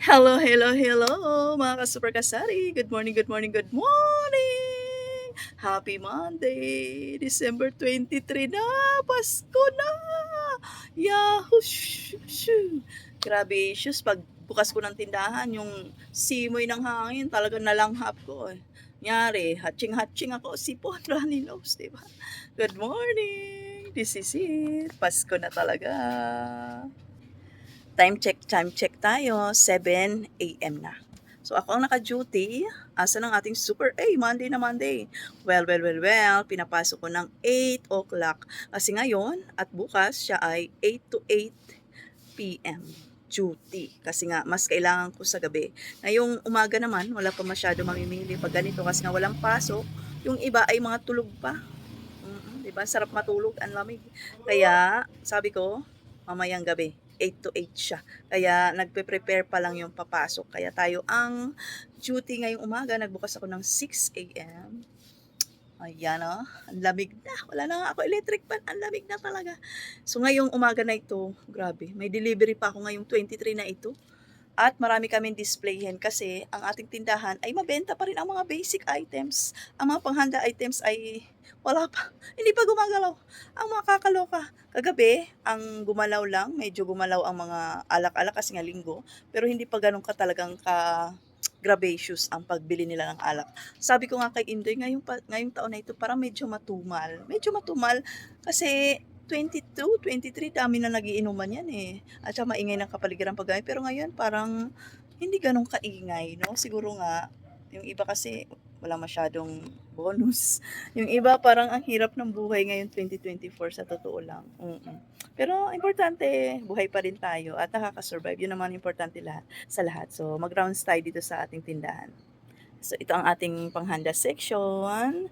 Hello, hello, hello, mga ka-super kasari. Good morning, good morning, good morning! Happy Monday! December 23 na! Pasko na! Yahoo! Shoo. Grabe, shoes. Pag bukas ko ng tindahan, yung simoy ng hangin, talagang nalanghap ko. Eh. Nyari, hatching-hatching ako. Sipon, runny nose, di ba? Good morning! This is it. Pasko na talaga. Time check, time check tayo. 7 a.m. na. So ako ang naka-duty. Asa ng ating super, eh, Monday na Monday. Well, well, well, well, pinapasok ko ng 8 o'clock. Kasi ngayon at bukas siya ay 8 to 8 p.m. duty. Kasi nga, mas kailangan ko sa gabi. Ngayong umaga naman, wala pa masyado mamimili pag ganito kasi nga walang pasok. Yung iba ay mga tulog pa. Mm, 'di ba? Sarap matulog, ang lamig. Kaya, sabi ko, mamayang gabi, 8 to 8 siya. Kaya nagpe-prepare pa lang yung papasok. Kaya tayo ang duty ngayong umaga. Nagbukas ako ng 6 a.m. Ayan o, ang lamig na. Wala na ako electric fan. Ang lamig na talaga. So ngayong umaga na ito, grabe, may delivery pa ako ngayong 23 na ito. At marami kaming displayhin kasi ang ating tindahan ay mabenta pa rin ang mga basic items. Ang mga panghanda items ay wala pa. Hindi pa gumagalaw. Ang mga kakaloka. Kagabi, ang gumalaw lang, medyo gumalaw ang mga alak-alak kasi nga linggo. Pero hindi pa ganun ka talagang ka gracious ang pagbili nila ng alak. Sabi ko nga kay Indoy, ngayong, ngayong taon na ito, parang medyo matumal. Medyo matumal kasi 22, 23, dami na nagiinuman yan eh. At saka maingay ng kapaligiran paggamit. Pero ngayon, parang hindi ganun kaingay, no? Siguro nga, yung iba kasi wala masyadong bonus. Yung iba parang ang hirap ng buhay ngayon 2024 sa totoo lang. Mm-mm. Pero importante, buhay pa rin tayo at nakaka-survive. Yun naman importante lahat, sa lahat. So mag-rounds tayo dito sa ating tindahan. So ito ang ating panghanda section.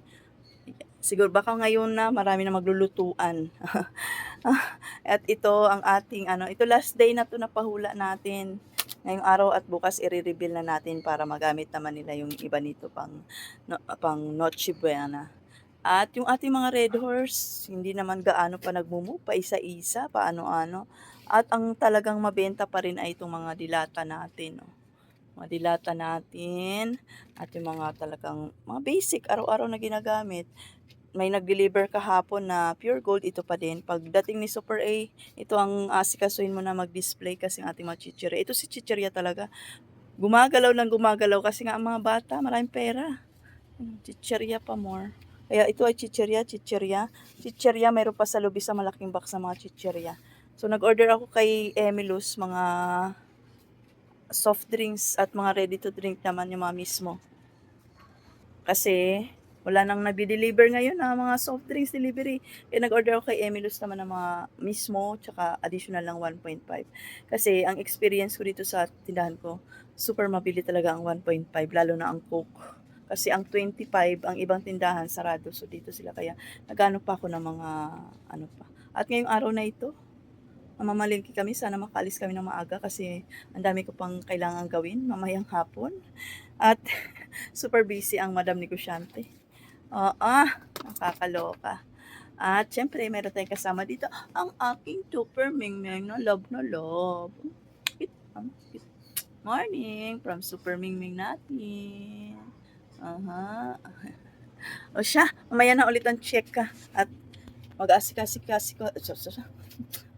Siguro baka ngayon na marami na maglulutuan. at ito ang ating ano, ito last day na to na pahula natin. Ngayong araw at bukas i-reveal na natin para magamit naman nila yung iba nito pang no, pang Noche Buena. At yung ating mga red horse, hindi naman gaano pa nagmumu, pa isa-isa, paano-ano. At ang talagang mabenta pa rin ay itong mga dilata natin. No? Mga dilata natin. At yung mga talagang, mga basic, araw-araw na ginagamit. May nag-deliver kahapon na pure gold, ito pa din. Pagdating ni Super A, ito ang asikasuhin mo na mag-display kasi ang ating mga chichirya. Ito si chichirya talaga. Gumagalaw lang gumagalaw kasi nga ang mga bata, maraming pera. Chichirya pa more. Kaya ito ay chichirya, chichirya. Chichirya, mayroon pa sa lobby sa malaking box na mga chichirya. So, nag-order ako kay Emilus, mga soft drinks at mga ready to drink naman yung mga mismo. Kasi, wala nang nagde-deliver ngayon na mga soft drinks delivery. Kaya nag-order ako kay Emilus naman ng mga mismo, tsaka additional lang 1.5. Kasi, ang experience ko dito sa tindahan ko, super mabili talaga ang 1.5, lalo na ang Coke. Kasi ang 25, ang ibang tindahan sarado. So dito sila kaya nagano pa ako ng mga ano pa. At ngayong araw na ito, mamamalingki kami. Sana makalis kami ng maaga kasi ang dami ko pang kailangan gawin mamayang hapon. At super busy ang madam negosyante. Oo, nakakaloka. At syempre, meron tayong kasama dito ang aking super mingming na love na love. Morning from Super Mingming natin. Aha. O siya, mamaya na ulit ang check ka. At mag-asikasi-kasi ko. So, so, so.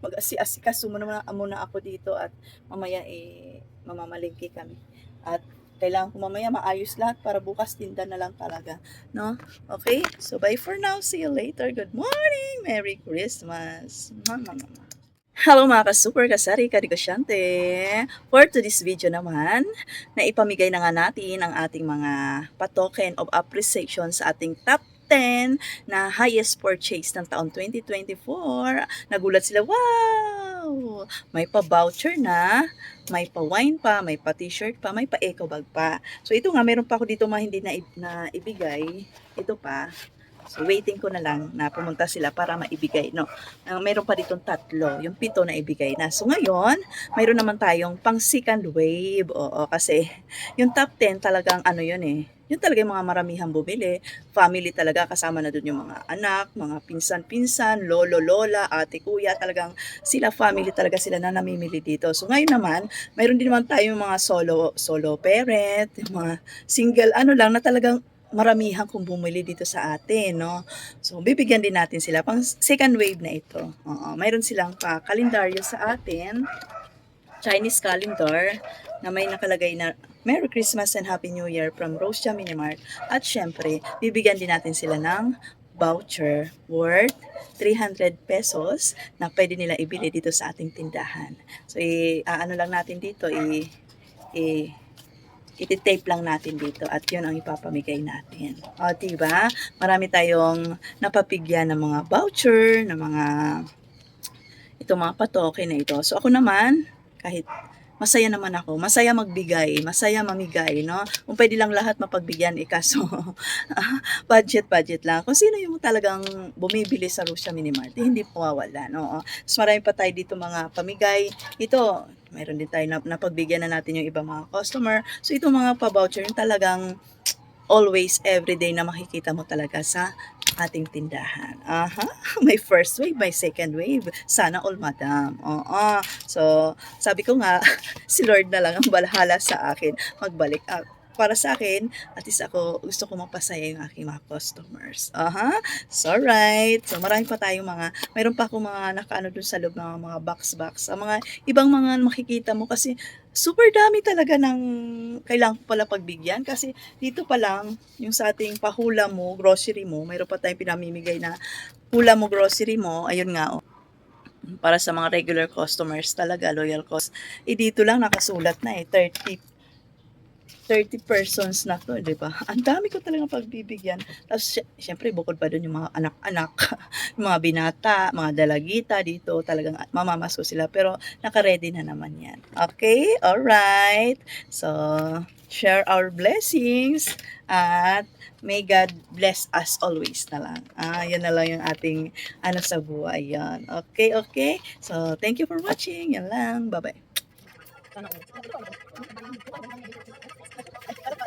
Mag-asikasi mo naman muna ako dito at mamaya eh mamamalingki kami. At kailangan ko mamaya maayos lahat para bukas tinda na lang talaga. No? Okay? So, bye for now. See you later. Good morning. Merry Christmas. Mwah. Hello mga ka-super kasari, karigosyante. For today's video naman, na ipamigay na nga natin ang ating mga patoken of appreciation sa ating top 10 na highest purchase ng taon 2024. Nagulat sila, wow! May pa-voucher na, may pa-wine pa, may pa-t-shirt pa, may pa-eco bag pa. So ito nga, meron pa ako dito mga hindi na, na ibigay. Ito pa. So, waiting ko na lang na pumunta sila para maibigay, no? Uh, meron pa ditong tatlo, yung pito na ibigay na. So, ngayon, mayroon naman tayong pang second wave. Oo, kasi yung top 10 talagang ano yun eh, yun talaga yung mga maramihang bumili. Family talaga, kasama na dun yung mga anak, mga pinsan-pinsan, lolo, lola, ate, kuya, talagang sila family talaga sila na namimili dito. So ngayon naman, mayroon din naman tayong mga solo solo parent, yung mga single ano lang na talagang maramihan kung bumili dito sa atin, no? So, bibigyan din natin sila pang second wave na ito. Oo, mayroon silang pa kalendaryo sa atin, Chinese calendar, na may nakalagay na Merry Christmas and Happy New Year from Rosia Minimart. At syempre, bibigyan din natin sila ng voucher worth 300 pesos na pwede nila ibili dito sa ating tindahan. So, i- ano lang natin dito, i, i iti-tape lang natin dito at yun ang ipapamigay natin. O, diba? Marami tayong napapigyan ng mga voucher, ng mga itong mga patoke na ito. So, ako naman, kahit masaya naman ako, masaya magbigay, masaya mamigay, no? Kung pwede lang lahat mapagbigyan, eh, kaso budget, budget lang. Kung sino yung talagang bumibili sa Russia Minimart, eh, hindi po mawala, no? So, marami pa tayo dito mga pamigay. Ito, mayroon din tayo na, napagbigyan na natin yung ibang mga customer. So, itong mga pa-voucher, yung talagang always, everyday na makikita mo talaga sa ating tindahan. Aha, may first wave, may second wave. Sana all, madam. Oo. So, sabi ko nga, si Lord na lang ang balahala sa akin magbalik. Ah, para sa akin, at least ako, gusto ko mapasaya yung aking mga customers. Aha, so right. So, marami pa tayong mga, mayroon pa akong mga nakaano dun sa loob ng mga box-box. Ang mga ibang mga makikita mo kasi super dami talaga ng kailangan ko pala pagbigyan kasi dito pa lang yung sa ating pahula mo, grocery mo, mayroon pa tayong pinamimigay na hula mo grocery mo, ayun nga oh. Para sa mga regular customers talaga, loyal cost. Eh dito lang nakasulat na eh, 30 30 persons na to, di ba? Ang dami ko talaga pagbibigyan. Tapos, sy- syempre, bukod pa doon yung mga anak-anak, yung mga binata, mga dalagita dito, talagang mamamaso sila. Pero, naka-ready na naman yan. Okay? Alright. So, share our blessings at may God bless us always na lang. Ah, yan na lang yung ating ano sa buhay yan. Okay, okay. So, thank you for watching. Yan lang. Bye-bye.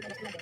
Gracias.